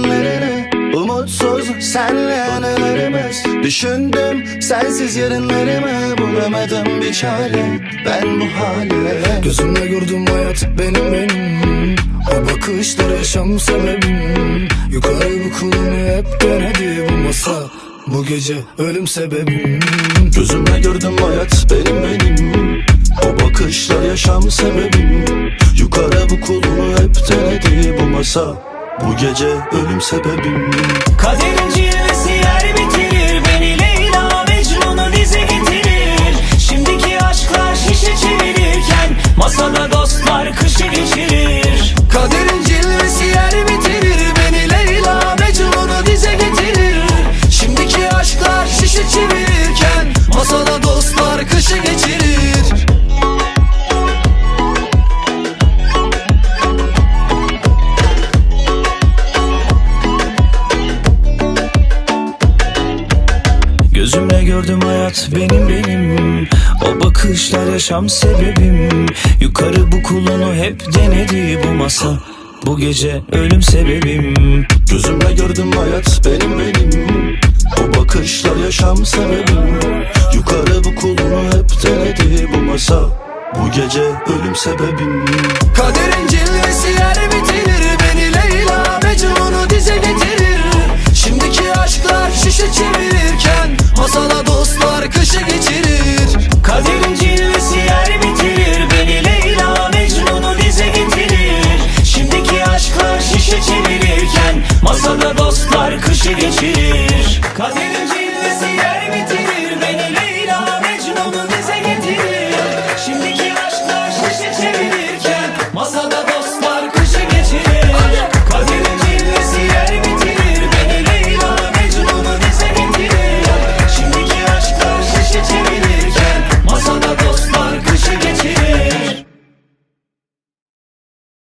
Yalanlarını Umutsuz senle anılarımız. Düşündüm sensiz yarınlarımı Bulamadım bir çare. Ben bu hale Gözümle gördüm hayat benim. Benim O bakışlar yaşam sebebim. Yukarı bu kulunu hep denedi bu masa Bu gece ölüm sebebim. Gözümle gördüm hayat benim benim. O bakışlar yaşam sebebim. Yukarı bu kulunu hep denedi bu masa Bu gece ölüm sebebim. Kaderin cilvesi yer bitirir Beni Leyla Mecnun'u dize getirir. Şimdiki aşklar şişe çevirirken Masada dostlar kışı geçirir. Kaderin cilvesi yer bitirir Gözümle gördüm hayat benim benim. O bakışlar yaşam sebebim. Yukarı bu kulunu hep denedi bu masa. Bu gece ölüm sebebim. Gözümle gördüm hayat benim benim. O bakışlar yaşam sebebim. Yukarı bu kulunu hep denedi bu masa. Bu gece ölüm sebebim. Kaderin cilvesi yer bitirir geçirir Kader